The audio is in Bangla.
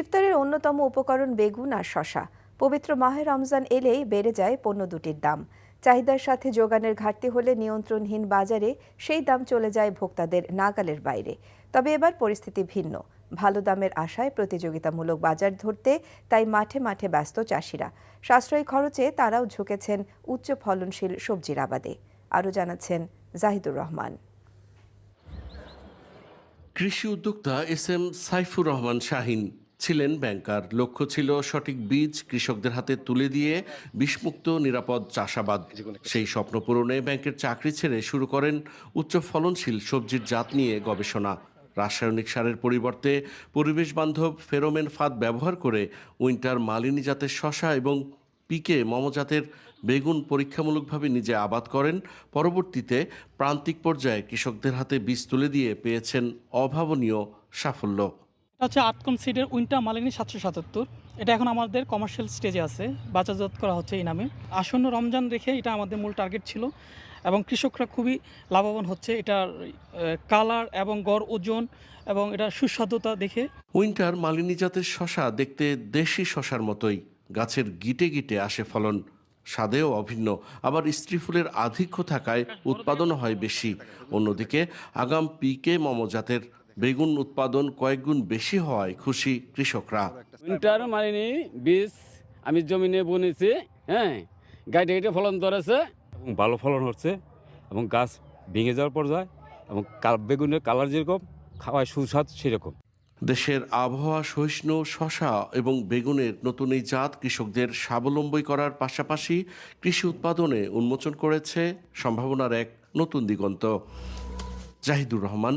ইফতারের অন্যতম উপকরণ বেগুন আর শশা পবিত্র মাহে রমজান এলেই বেড়ে যায় পণ্য দুটির দাম। চাহিদার সাথে যোগানের ঘাটতি হলে নিয়ন্ত্রণহীন বাজারে সেই দাম চলে যায় ভোক্তাদের নাগালের বাইরে। তবে এবার পরিস্থিতি ভিন্ন। ভালো দামের আশায় প্রতিযোগিতামূলক বাজার ধরতে তাই মাঠে মাঠে ব্যস্ত চাষিরা। সাশ্রয়ী খরচে তারাও ঝুঁকেছেন উচ্চ ফলনশীল সবজির আবাদে। আরও জানাচ্ছেন জাহিদুর রহমান। কৃষি উদ্যোক্তা এস এম সাইফুর রহমান শাহিন। ছিলেন ব্যাংকার। লক্ষ্য ছিল সঠিক বীজ কৃষকদের হাতে তুলে দিয়ে বিষমুক্ত, নিরাপদ চাষাবাদ। সেই স্বপ্ন পূরণে ব্যাংকের চাকরি ছেড়ে শুরু করেন উচ্চ ফলনশীল সবজির জাত নিয়ে গবেষণা। রাসায়নিক সারের পরিবর্তে পরিবেশ বান্ধব ফেরোমেন ফাঁদ ব্যবহার করে উইন্টার মালিনী জাতের শশা এবং পিকে মমজাতের বেগুন পরীক্ষামূলকভাবে নিজে আবাদ করেন। পরবর্তীতে প্রান্তিক পর্যায়ে কৃষকদের হাতে বীজ তুলে দিয়ে পেয়েছেন অভাবনীয় সাফল্য। এটা হচ্ছে আটকম সিডের উইন্টার মালিনী সাতশো সাতাত্তর। এটা এখন আমাদের কমার্শিয়াল স্টেজে আছে। বাজারজাত করা হচ্ছে এই নামে। আসন্ন রমজান রেখে এটা আমাদের মূল টার্গেট ছিল এবং কৃষকরা খুবই লাভবান হচ্ছে এটার কালার এবং গড় ওজন এবং এটা সুস্বাদুতা দেখে। উইন্টার মালিনী জাতের শশা দেখতে দেশি শশার মতোই। গাছের গিটে গিটে আসে ফলন। স্বাদেও অভিন্ন। আবার স্ত্রী ফুলের আধিক্য থাকায় উৎপাদন হয় বেশি। অন্যদিকে আগাম পিকে মম জাতের বেগুন উৎপাদন কয়েকগুণ বেশি হওয়ায় খুশি কৃষকরা। উইন্টার মারিনি বীজ আমি জমিনে বুনেছি হ্যাঁ গাড়ি গাড়ি ফলন ধরেছে। এবং ভালো ফলন হচ্ছে এবং গাছ ভেঙে যাওয়ার পর্যায়ে এবং বেগুনের কালার যেরকম খাওয়ায় সুস্বাদ সেরকম। দেশের আবহাওয়া সহিষ্ণু শশা এবং বেগুনের নতুন এই জাত কৃষকদের স্বাবলম্বী করার পাশাপাশি কৃষি উৎপাদনে উন্মোচন করেছে সম্ভাবনার এক নতুন দিগন্ত। Zahidur Rahman